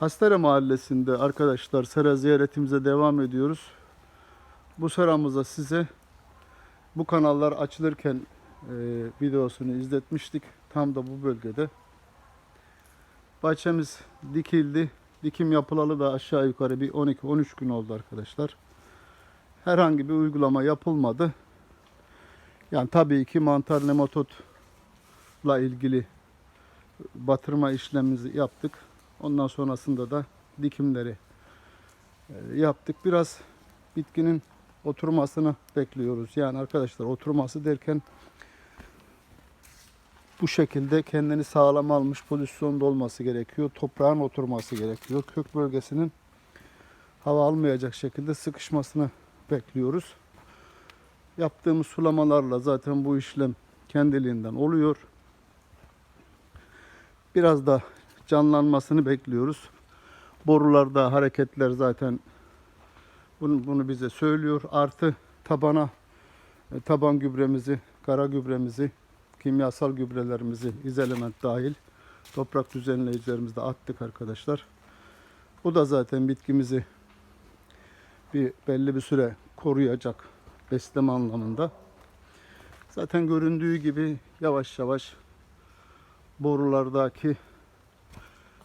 Hastane Mahallesi'nde arkadaşlar sera ziyaretimize devam ediyoruz. Bu seramıza size bu kanallar açılırken e, videosunu izletmiştik. Tam da bu bölgede. Bahçemiz dikildi. Dikim yapılalı da aşağı yukarı bir 12-13 gün oldu arkadaşlar. Herhangi bir uygulama yapılmadı. Yani tabii ki mantar nematodla ilgili batırma işlemimizi yaptık. Ondan sonrasında da dikimleri e, yaptık. Biraz bitkinin oturmasını bekliyoruz. Yani arkadaşlar oturması derken bu şekilde kendini sağlam almış pozisyonda olması gerekiyor. Toprağın oturması gerekiyor. Kök bölgesinin hava almayacak şekilde sıkışmasını bekliyoruz. Yaptığımız sulamalarla zaten bu işlem kendiliğinden oluyor. Biraz da canlanmasını bekliyoruz. Borularda hareketler zaten bunu, bunu bize söylüyor. Artı tabana e, taban gübremizi, kara gübremizi, kimyasal gübrelerimizi, izelement dahil toprak düzenleyicilerimizi de attık arkadaşlar. Bu da zaten bitkimizi bir belli bir süre koruyacak besleme anlamında. Zaten göründüğü gibi yavaş yavaş borulardaki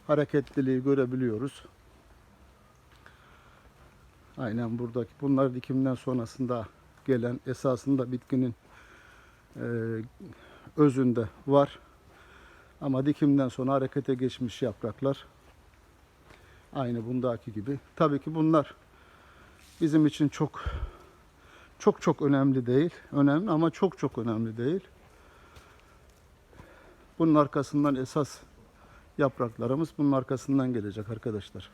hareketliliği görebiliyoruz. Aynen buradaki bunlar dikimden sonrasında gelen esasında bitkinin e, özünde var. Ama dikimden sonra harekete geçmiş yapraklar. Aynı bundaki gibi. Tabii ki bunlar bizim için çok çok çok önemli değil. Önemli ama çok çok önemli değil. Bunun arkasından esas yapraklarımız bunun arkasından gelecek arkadaşlar.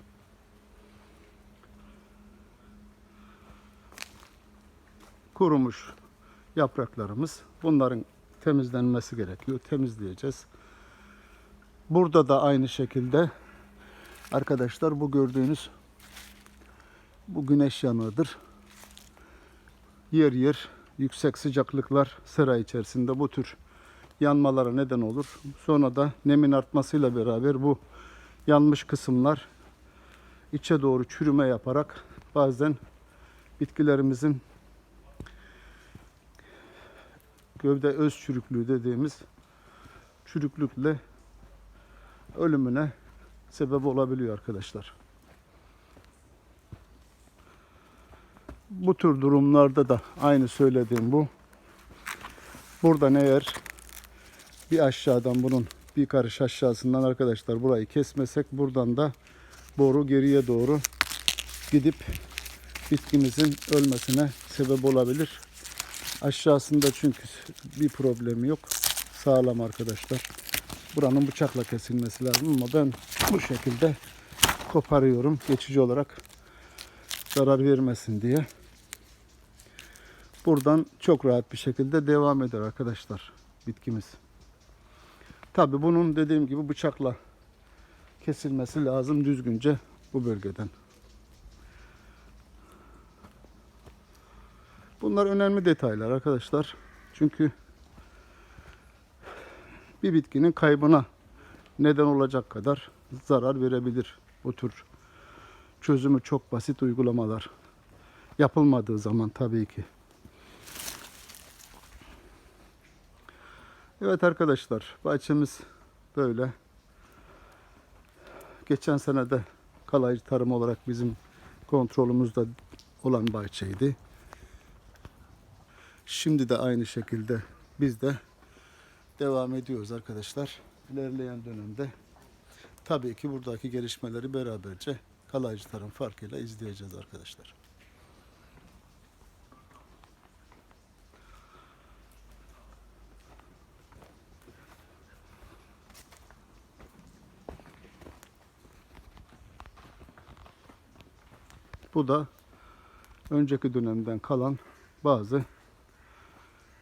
Kurumuş yapraklarımız. Bunların temizlenmesi gerekiyor. Temizleyeceğiz. Burada da aynı şekilde arkadaşlar bu gördüğünüz bu güneş yanığıdır. Yer yer yüksek sıcaklıklar sera içerisinde bu tür yanmalara neden olur. Sonra da nemin artmasıyla beraber bu yanmış kısımlar içe doğru çürüme yaparak bazen bitkilerimizin gövde öz çürüklüğü dediğimiz çürüklükle ölümüne sebep olabiliyor arkadaşlar. Bu tür durumlarda da aynı söylediğim bu. Buradan eğer bir aşağıdan bunun bir karış aşağısından arkadaşlar burayı kesmesek buradan da boru geriye doğru gidip bitkimizin ölmesine sebep olabilir. Aşağısında çünkü bir problemi yok. Sağlam arkadaşlar. Buranın bıçakla kesilmesi lazım ama ben bu şekilde koparıyorum geçici olarak zarar vermesin diye. Buradan çok rahat bir şekilde devam eder arkadaşlar bitkimiz. Tabi bunun dediğim gibi bıçakla kesilmesi lazım düzgünce bu bölgeden. Bunlar önemli detaylar arkadaşlar. Çünkü bir bitkinin kaybına neden olacak kadar zarar verebilir bu tür çözümü çok basit uygulamalar. Yapılmadığı zaman tabii ki. Evet arkadaşlar bahçemiz böyle. Geçen sene de kalaycı tarım olarak bizim kontrolümüzde olan bahçeydi. Şimdi de aynı şekilde biz de devam ediyoruz arkadaşlar. İlerleyen dönemde tabii ki buradaki gelişmeleri beraberce kalaycı tarım farkıyla izleyeceğiz arkadaşlar. Bu da önceki dönemden kalan bazı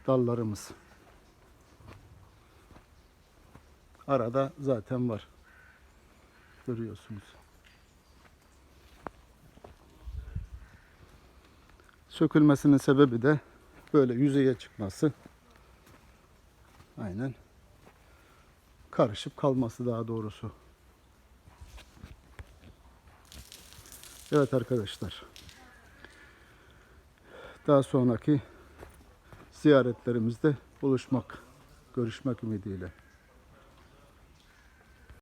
dallarımız. Arada zaten var. Görüyorsunuz. Sökülmesinin sebebi de böyle yüzeye çıkması. Aynen. Karışıp kalması daha doğrusu. Evet arkadaşlar. Daha sonraki ziyaretlerimizde buluşmak, görüşmek ümidiyle.